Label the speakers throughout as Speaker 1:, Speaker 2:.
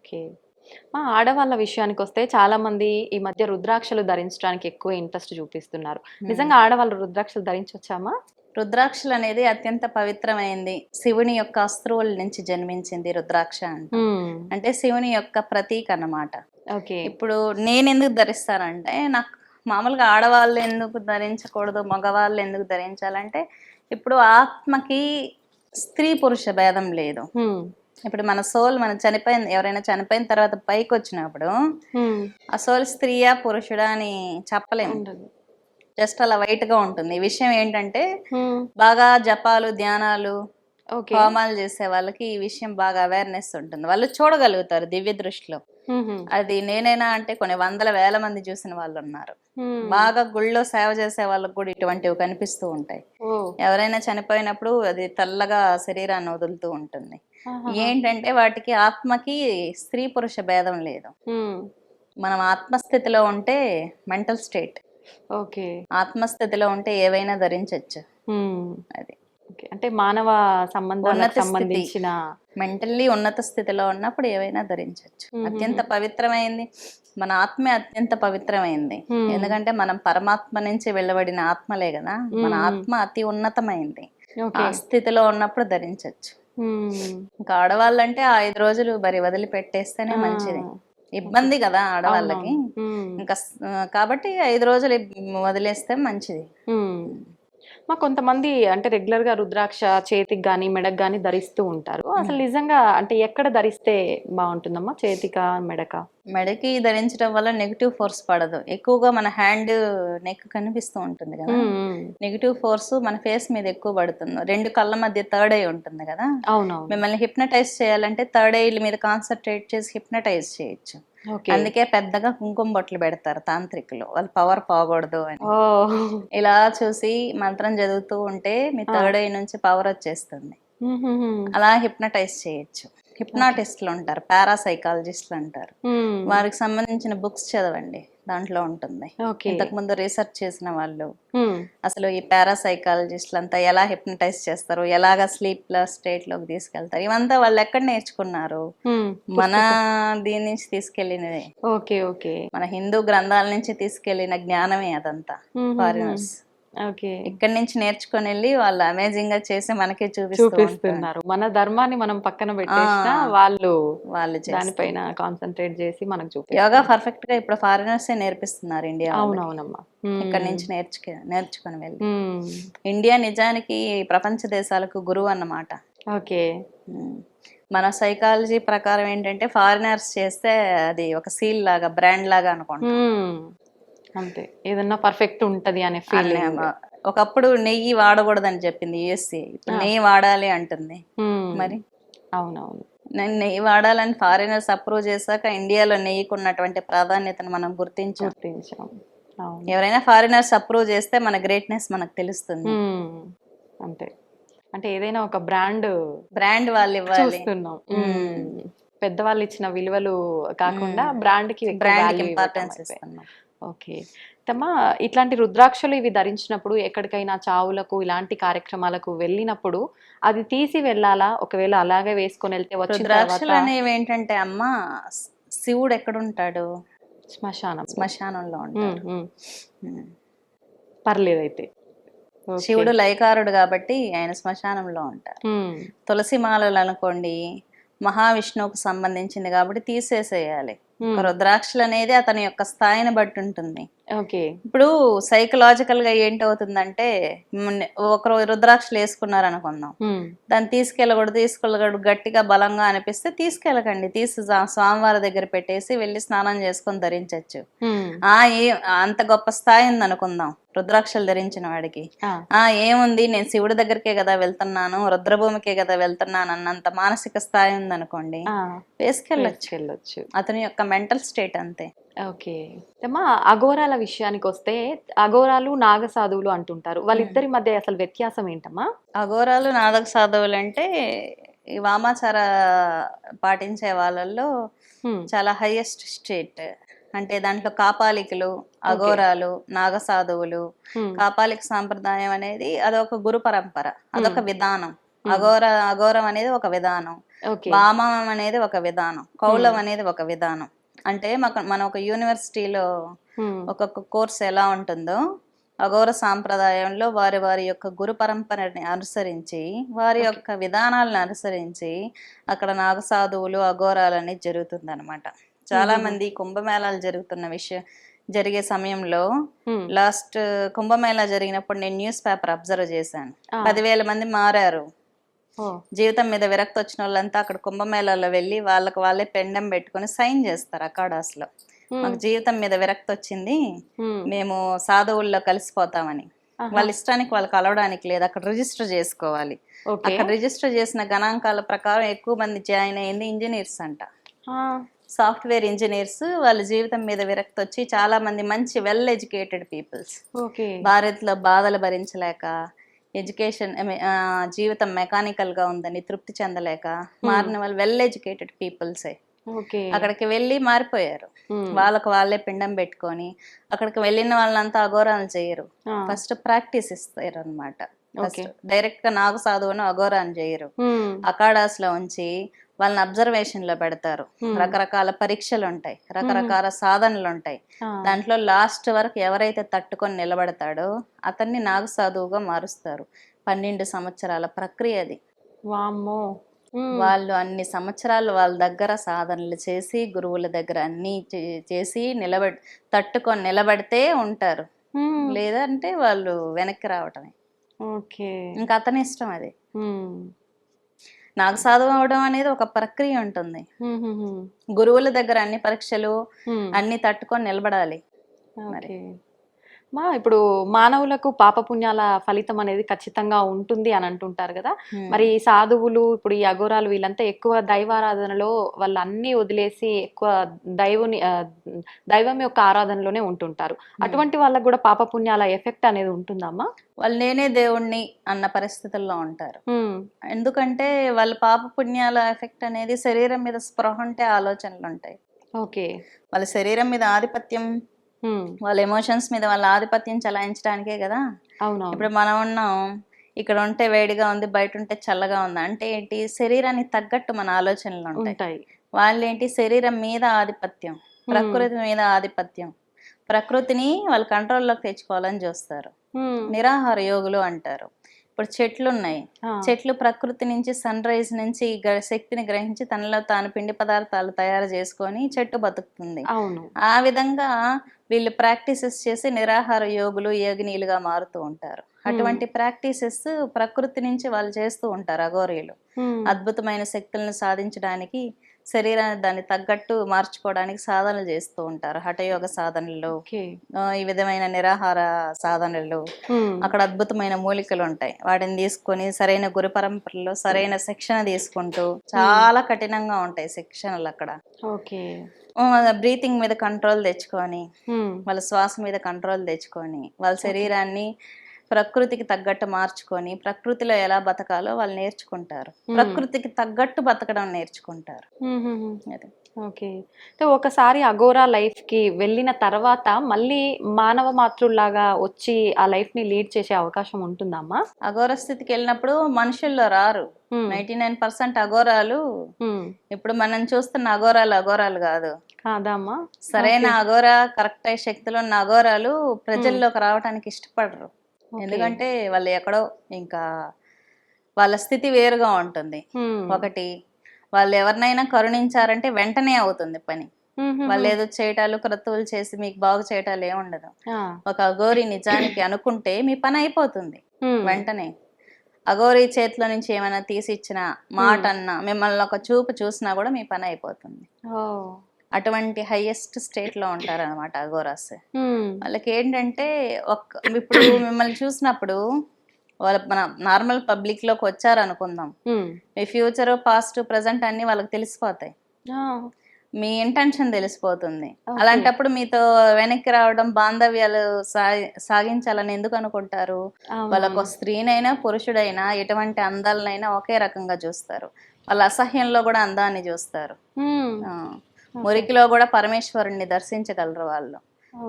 Speaker 1: Okay. మా ఆడవాళ్ళ విషయానికి వస్తే చాలా మంది ఈ మధ్య రుద్రాక్షలు ధరించడానికి ఎక్కువ ఇంట్రెస్ట్ చూపిస్తున్నారు. నిజంగా ఆడవాళ్ళు రుద్రాక్షలు ధరించవచ్చామా
Speaker 2: రుద్రాక్షలు అనేది అత్యంత పవిత్రమైంది. శివుని యొక్క అస్త్రువుల నుంచి జన్మించింది రుద్రాక్ష అంటే. అంటే శివుని యొక్క ప్రతీక అన్నమాట.
Speaker 1: ఓకే.
Speaker 2: ఇప్పుడు నేను ఎందుకు ధరిస్తానంటే నాకు మామూలుగా ఆడవాళ్ళు ఎందుకు ధరించకూడదు మగవాళ్ళు ఎందుకు ధరించాలంటే ఇప్పుడు ఆత్మకి స్త్రీ పురుష భేదం లేదు. ఇప్పుడు మన సోల్ మనం చనిపోయిన ఎవరైనా చనిపోయిన తర్వాత పైకి వచ్చినప్పుడు ఆ సోల్ స్త్రీయా పురుషుడా అని చెప్పలేము. జస్ట్ అలా వైట్గా ఉంటుంది. ఈ విషయం ఏంటంటే బాగా జపాలు ధ్యానాలు హోమాలు చేసే వాళ్ళకి ఈ విషయం బాగా అవేర్నెస్ ఉంటుంది. వాళ్ళు చూడగలుగుతారు దివ్య దృష్టిలో. అది నేనైనా అంటే కొన్ని వందల వేల మంది చూసిన వాళ్ళు ఉన్నారు బాగా గుళ్ళో సేవ చేసే వాళ్ళకి కూడా ఇటువంటివి కనిపిస్తూ ఉంటాయి. ఎవరైనా చనిపోయినప్పుడు అది తెల్లగా శరీరాన్ని వదులుతూ ఉంటుంది. ఏంటంటే వాటికి ఆత్మకి స్త్రీ పురుష భేదం లేదు. మనం ఆత్మస్థితిలో ఉంటే మెంటల్ స్టేట్.
Speaker 1: ఓకే.
Speaker 2: ఆత్మస్థితిలో ఉంటే ఏవైనా ధరించవచ్చు. అది.
Speaker 1: అంటే మానవ
Speaker 2: స్థితి.
Speaker 1: సంబంధించిన
Speaker 2: మెంటల్లీ ఉన్నత స్థితిలో ఉన్నప్పుడు ఏవైనా ధరించవచ్చు. అత్యంత పవిత్రమైంది మన ఆత్మే అత్యంత పవిత్రమైంది. ఎందుకంటే మనం పరమాత్మ నుంచి వెళ్ళబడిన ఆత్మలే కదా మన. ఆత్మ అతి ఉన్నతమైంది ఆ స్థితిలో ఉన్నప్పుడు ధరించవచ్చు. ఇంకా ఆడవాళ్ళంటే ఆ ఐదు రోజులు మరి వదిలిపెట్టేస్తేనే
Speaker 1: ఆ.
Speaker 2: మంచిది ఇబ్బంది కదా ఆడవాళ్ళకి. ఇంకా కాబట్టి ఐదు రోజులు వదిలేస్తే మంచిది.
Speaker 1: మా కొంతమంది అంటే రెగ్యులర్గా రుద్రాక్ష చేతికి గాని మెడకు గాని ధరిస్తూ ఉంటారు. అసలు నిజంగా అంటే ఎక్కడ ధరిస్తే బాగుంటుందమ్మా? చేతిక మెడక?
Speaker 2: మెడకి ధరించడం వల్ల నెగిటివ్ ఫోర్స్ పడదు. ఎక్కువగా మన హ్యాండ్ నెక్ కనిపిస్తూ ఉంటుంది కదా. నెగిటివ్ ఫోర్స్ మన ఫేస్ మీద ఎక్కువ పడుతుంది. రెండు కళ్ళ మధ్య థర్డ్ ఐ ఉంటుంది కదా?
Speaker 1: అవునవును.
Speaker 2: మిమ్మల్ని హిప్నటైజ్ చేయాలంటే థర్డ్ ఐ మీద కాన్సన్ట్రేట్ చేసి హిప్నటైజ్ చేయొచ్చు. అందుకే పెద్దగా కుంకుమ బొట్లు పెడతారు తాంత్రికులు. వాళ్ళ పవర్ పోకూడదు అని. ఇలా చూసి మంత్రం చదువుతూ ఉంటే మీ థర్డ్ ఐ నుంచి పవర్ వచ్చేస్తుంది. అలా హిప్నటైజ్ చేయొచ్చు. హిప్నాటిస్టులు ఉంటారు పారాసైకాలజిస్టులు అంటారు. వారికి సంబంధించిన బుక్స్ చదవండి దాంట్లో ఉంటుంది. ఇంతకు ముందు రీసెర్చ్ చేసిన వాళ్ళు. అసలు ఈ పారాసైకాలజిస్టులు అంతా ఎలా హిప్నటైజ్ చేస్తారు ఎలాగ స్లీప్ స్టేట్లోకి తీసుకెళ్తారు ఇవంతా వాళ్ళు ఎక్కడ నేర్చుకున్నారు. మన దీని నుంచి తీసుకెళ్ళినదే.
Speaker 1: Okay okay.
Speaker 2: మన హిందూ గ్రంథాల నుంచి తీసుకెళ్ళిన జ్ఞానమే అదంతా. ఫారినర్స్. ఇక్కడి నుంచి నేర్చుకొని వెళ్ళి వాళ్ళు అమేజింగ్గా చేసి మనకి.
Speaker 1: చూపిస్తున్నారు మన ధర్మాన్ని మనం పక్కన పెట్టేసినా. వాళ్ళు
Speaker 2: వాళ్ళు.
Speaker 1: దానిపైన కాన్సన్ట్రేట్ చేసి మనకు చూపి
Speaker 2: యోగా పర్ఫెక్ట్గా ఇప్పుడు ఫారినర్స్ నేర్పిస్తున్నారు ఇండియా.
Speaker 1: అవునవునమ్మా.
Speaker 2: ఇక్కడ నుంచి నేర్చుకు నేర్చుకుని వెళ్ళి. ఇండియా నిజానికి ప్రపంచ దేశాలకు గురువు అన్నమాట
Speaker 1: ఓకే.
Speaker 2: మన సైకాలజీ ప్రకారం ఏంటంటే ఫారినర్స్ చేస్తే అది ఒక సీల్ లాగా బ్రాండ్ లాగా అనుకోండి
Speaker 1: ఉమ్. అంతే. ఏదన్నా పర్ఫెక్ట్ ఉంటది అనే ఫీలింగ్
Speaker 2: ఒకప్పుడు నెయ్యి వాడకూడదని చెప్పింది యుఎస్ఏ ఇప్పుడు నెయ్యి వాడాలి అంటుంది. మరి?
Speaker 1: అవునవును.
Speaker 2: నేను నెయ్యి వాడాలని ఫారినర్స్ అప్రూవ్ చేశాక ఇండియాలో నెయ్యికి ఉన్నటువంటి ప్రాధాన్యతను మనం గుర్తించాం.
Speaker 1: గుర్తించాం.
Speaker 2: ఎవరైనా ఫారినర్స్ అప్రూవ్ చేస్తే మన గ్రేట్నెస్ మనకు తెలుస్తుంది.
Speaker 1: అంతే. అంటే ఏదైనా ఒక బ్రాండ్
Speaker 2: బ్రాండ్ వాళ్ళు ఇవ్వాలి.
Speaker 1: పెద్దవాళ్ళు ఇచ్చిన విలువలు కాకుండా బ్రాండ్కి
Speaker 2: బ్రాండ్ ఇంపార్టెన్స్. ఇస్తున్నాం.
Speaker 1: ఓకే. తమ్మా ఇట్లాంటి రుద్రాక్షలు ఇవి ధరించినప్పుడు ఎక్కడికైనా చావులకు ఇలాంటి కార్యక్రమాలకు వెళ్ళినప్పుడు అది తీసి వెళ్ళాలా? ఒకవేళ అలాగే వేసుకొని వెళ్తే
Speaker 2: రుద్రాక్షలు అనేవి ఏంటంటే అమ్మ శివుడు ఎక్కడుంటాడు?
Speaker 1: శ్మశానం.
Speaker 2: శ్మశానంలో ఉంటాడు.
Speaker 1: పర్లేదు అయితే.
Speaker 2: శివుడు లయకారుడు కాబట్టి ఆయన శ్మశానంలో ఉంటారు తులసి మాలలు అనుకోండి మహావిష్ణువుకు సంబంధించింది కాబట్టి తీసేసేయాలి. రుద్రాక్షలు అనేది అతని యొక్క స్థాయిని బట్టి ఉంటుంది.
Speaker 1: ఓకే.
Speaker 2: ఇప్పుడు సైకలాజికల్గా ఏంటవుతుందంటే ఒకరు రుద్రాక్షలు వేసుకున్నారు అనుకుందాం దాన్ని తీసుకెళ్ళకూడదు తీసుకెళ్ళకూడదు గట్టిగా బలంగా అనిపిస్తే తీసుకెళ్ళకండి. తీసి స్వా- స్వామివారి దగ్గర పెట్టేసి వెళ్ళి స్నానం చేసుకొని ధరించవచ్చు ఆ ఏ అంత గొప్ప స్థాయి ఉంది అనుకుందాం రుద్రాక్షలు ధరించిన వాడికి.
Speaker 1: ఆ,
Speaker 2: ఏముంది? నేను శివుడి దగ్గరికే కదా వెళ్తున్నాను రుద్రభూమికే కదా వెళ్తున్నాను అన్నంత మానసిక స్థాయి ఉంది
Speaker 1: ఆ,
Speaker 2: వేసుకెళ్ళచ్చు.
Speaker 1: వెళ్ళొచ్చు
Speaker 2: అతని యొక్క మెంటల్ స్టేట్ అంతే.
Speaker 1: ఓకే. అమ్మా అఘోరాల విషయానికి వస్తే అఘోరాలు నాగసాధువులు అంటుంటారు. వాళ్ళిద్దరి మధ్య అసలు వ్యత్యాసం ఏంటమ్మా?
Speaker 2: అఘోరాలు నాదక సాధువులు అంటే ఈ వామాచార పాటించే వాళ్ళల్లో చాలా హైయెస్ట్ స్టేట్. అంటే దాంట్లో కాపాలికలు అఘోరాలు నాగసాధువులు
Speaker 1: ఉమ్,
Speaker 2: కాపాలిక సాంప్రదాయం అనేది అదొక గురు పరంపర అదొక విధానం. అఘోర అఘోరం అనేది ఒక విధానం. వామనం అనేది ఒక విధానం. కౌలం అనేది ఒక విధానం. అంటే మాకు మన ఒక యూనివర్సిటీలో. ఒక్కొక్క కోర్స్ ఎలా ఉంటుందో అఘోర సాంప్రదాయంలో వారి వారి యొక్క గురు పరంపరని అనుసరించి వారి యొక్క విధానాలను అనుసరించి అక్కడ నాగసాధువులు అఘోరాలని జరుగుతుందన్నమాట చాలా మంది కుంభమేళాలు జరుగుతున్న విషయం జరిగే సమయంలో. లాస్ట్ కుంభమేళా జరిగినప్పుడు నేను న్యూస్ పేపర్ అబ్జర్వ్ చేశాను. పదివేల మంది మారారు జీవితం మీద విరక్తి వచ్చిన వాళ్ళంతా అక్కడ కుంభమేళాలో వెళ్ళి వాళ్ళకి వాళ్ళే పెండం పెట్టుకొని సైన్ చేస్తారు అకాడాస్లో
Speaker 1: హ్మ్.
Speaker 2: మాకు జీవితం మీద విరక్తి వచ్చింది. మేము సాధువుల్లో కలిసిపోతామని. వాళ్ళ ఇష్టానికి వాళ్ళు కలవడానికి లేదు. అక్కడ రిజిస్టర్ చేసుకోవాలి. అక్కడ రిజిస్టర్ చేసిన గణాంకాల ప్రకారం ఎక్కువ మంది జాయిన్ అయింది ఇంజనీర్స్ అంట. సాఫ్ట్వేర్ ఇంజనీర్స్ వాళ్ళ జీవితం మీద విరక్తి వచ్చి చాలా మంది మంచి వెల్ ఎడ్యుకేటెడ్ పీపుల్స్
Speaker 1: ఓకే.
Speaker 2: భారత్లో బాధలు భరించలేక ఎడ్యుకేషన్ జీవితం మెకానికల్గా ఉందని తృప్తి చెందలేక మారిన వాళ్ళు వెల్ ఎడ్యుకేటెడ్ పీపుల్సే అక్కడికి వెళ్ళి మారిపోయారు. వాళ్ళకు వాళ్ళే పిండం పెట్టుకొని అక్కడికి వెళ్ళిన వాళ్ళంతా అఘోరాలు చేయరు. ఫస్ట్ ప్రాక్టీస్ ఇస్తారు అనమాట. డైరెక్ట్గా నాగు సాధువును అఘోరాన్ని చేయరు. అకాడాస్లో ఉంచి వాళ్ళని అబ్జర్వేషన్లో పెడతారు. రకరకాల పరీక్షలు ఉంటాయి రకరకాల సాధనలు ఉంటాయి. దాంట్లో లాస్ట్ వరకు ఎవరైతే తట్టుకొని నిలబడతాడో అతన్ని నాగు సాధువుగా మారుస్తారు. పన్నెండు సంవత్సరాల ప్రక్రియ అది.
Speaker 1: వామ్మో.
Speaker 2: వాళ్ళు అన్ని సంవత్సరాలు వాళ్ళ దగ్గర సాధనలు చేసి గురువుల దగ్గర అన్ని చేసి నిలబడి తట్టుకొని నిలబడితే ఉంటారు. లేదంటే వాళ్ళు వెనక్కి రావటమే.
Speaker 1: ఓకే.
Speaker 2: ఇంకా అతని ఇష్టం అది. నాకు సాధువు అవడం అనేది ఒక ప్రక్రియ ఉంటుంది. గురువుల దగ్గర అన్ని పరీక్షలు. అన్ని తట్టుకొని నిలబడాలి
Speaker 1: ఓకే మా ఇప్పుడు మానవులకు పాపపుణ్యాల ఫలితం అనేది ఖచ్చితంగా ఉంటుంది అని అంటుంటారు కదా. మరి ఈ సాధువులు ఇప్పుడు ఈ అఘోరాలు వీళ్ళంతా ఎక్కువ దైవారాధనలో వాళ్ళు అన్ని వదిలేసి ఎక్కువ దైవుని దైవం యొక్క ఆరాధనలోనే ఉంటుంటారు అటువంటి వాళ్ళకు కూడా పాపపుణ్యాల ఎఫెక్ట్ అనేది ఉంటుందమ్మా
Speaker 2: వాళ్ళు నేనే దేవుణ్ణి అన్న పరిస్థితుల్లో ఉంటారు. ఎందుకంటే వాళ్ళ పాప పుణ్యాల ఎఫెక్ట్ అనేది శరీరం మీద స్పృహ ఉంటే ఆలోచనలు ఉంటాయి
Speaker 1: ఓకే
Speaker 2: వాళ్ళ శరీరం మీద ఆధిపత్యం. వాళ్ళ ఎమోషన్స్ మీద వాళ్ళ ఆధిపత్యం చలాయించడానికే కదా.
Speaker 1: అవునవును.
Speaker 2: ఇప్పుడు మనం ఉన్నాం ఇక్కడ ఉంటే వేడిగా ఉంది బయట ఉంటే చల్లగా ఉంది? అంటే ఏంటి? శరీరానికి తగ్గట్టు మన ఆలోచనలు ఉంటాయి.
Speaker 1: ఉంటాయి.
Speaker 2: వాళ్ళేంటి? శరీరం మీద ఆధిపత్యం ప్రకృతి మీద ఆధిపత్యం. ప్రకృతిని వాళ్ళు కంట్రోల్లోకి తెచ్చుకోవాలని చూస్తారు. నిరాహార యోగులు అంటారు. ఇప్పుడు చెట్లు ఉన్నాయి. చెట్లు ప్రకృతి నుంచి సన్ రైజ్ నుంచి శక్తిని గ్రహించి తనలో తాను పిండి పదార్థాలు తయారు చేసుకొని చెట్టు బతుకుతుంది. ఆ విధంగా వీళ్ళు ప్రాక్టీసెస్ చేసి నిరాహార యోగులు యోగినీలుగా మారుతూ ఉంటారు. అటువంటి ప్రాక్టీసెస్ ప్రకృతి నుంచి వాళ్ళు చేస్తూ ఉంటారు అఘోరీలు. అద్భుతమైన శక్తులను సాధించడానికి శరీరాన్ని దాన్ని తగ్గట్టు మార్చుకోవడానికి సాధనలు చేస్తూ ఉంటారు. హఠయోగ సాధనలు
Speaker 1: ఓకే.
Speaker 2: ఆ, ఈ విధమైన నిరాహార సాధనలు
Speaker 1: హ్మ్.
Speaker 2: అక్కడ అద్భుతమైన మూలికలు ఉంటాయి. వాటిని తీసుకొని సరైన గురు పరంపరలో సరైన శిక్షణ తీసుకుంటూ చాలా కఠినంగా ఉంటాయి శిక్షణలు అక్కడ.
Speaker 1: ఓకే.
Speaker 2: బ్రీతింగ్ మీద కంట్రోల్ తెచ్చుకొని. వాళ్ళ శ్వాస మీద కంట్రోల్ తెచ్చుకొని వాళ్ళ శరీరాన్ని ప్రకృతికి తగ్గట్టు మార్చుకొని ప్రకృతిలో ఎలా బతకాలో వాళ్ళు నేర్చుకుంటారు. ప్రకృతికి తగ్గట్టు బతకడం నేర్చుకుంటారు. అది.
Speaker 1: ఓకే. అంటే ఒకసారి అఘోరా లైఫ్కి వెళ్ళిన తర్వాత మళ్ళీ మానవ మాతృలాగా వచ్చి ఆ లైఫ్ని లీడ్ చేసే అవకాశం ఉంటుందమ్మా
Speaker 2: అఘోర స్థితికి వెళ్ళినప్పుడు మనుషుల్లో రారు. నైన్టీ నైన్ పర్సెంట్ అఘోరాలు. ఇప్పుడు మనం చూస్తున్న అఘోరాలు అఘోరాలు కాదు.
Speaker 1: కాదమ్మా
Speaker 2: సరైన అఘోర కరెక్ట్ అయ్యే శక్తులు ఉన్న అఘోరాలు ప్రజల్లోకి రావడానికి ఇష్టపడరు. ఎందుకంటే వాళ్ళు ఎక్కడో ఇంకా వాళ్ళ స్థితి వేరుగా ఉంటుంది. ఒకటి వాళ్ళు ఎవరినైనా కరుణించారంటే వెంటనే అవుతుంది పని. వాళ్ళు ఏదో చేయటాలు క్రతువులు చేసి మీకు బాగు చేయటాలు ఏముండదు
Speaker 1: ఆ.
Speaker 2: ఒక అఘోరి నిజానికి అనుకుంటే మీ పని అయిపోతుంది. వెంటనే అఘోరి చేతిలో నుంచి ఏమైనా తీసి ఇచ్చిన మాట అన్నా మిమ్మల్ని ఒక చూపు చూసినా కూడా మీ పని అయిపోతుంది. అటువంటి హైయెస్ట్ స్టేట్లో ఉంటారు అనమాట అఘోరాస్. వాళ్ళకి ఏంటంటే ఒక ఇప్పుడు మిమ్మల్ని చూసినప్పుడు వాళ్ళ మన నార్మల్ పబ్లిక్లోకి వచ్చారు అనుకుందాం. మీ ఫ్యూచర్ పాస్ట్ ప్రజెంట్ అన్ని వాళ్ళకి తెలిసిపోతాయి. మీ ఇంటెన్షన్ తెలిసిపోతుంది. అలాంటప్పుడు మీతో వెనక్కి రావడం బాంధవ్యాలు సాగించాలని ఎందుకు అనుకుంటారు. వాళ్ళకు స్త్రీనైనా పురుషుడైనా ఎటువంటి అందాలనైనా ఒకే రకంగా చూస్తారు. వాళ్ళ అసహ్యంలో కూడా అందాన్ని చూస్తారు. మురికిలో కూడా పరమేశ్వరుణ్ణి దర్శించగలరు వాళ్ళు.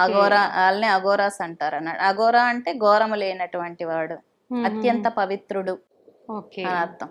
Speaker 2: అఘోరా వాళ్ళని అఘోరాస్ అంటారు అన్నాడు. అఘోరా అంటే ఘోరము లేనటువంటి వాడు. అత్యంత పవిత్రుడు. అర్థం.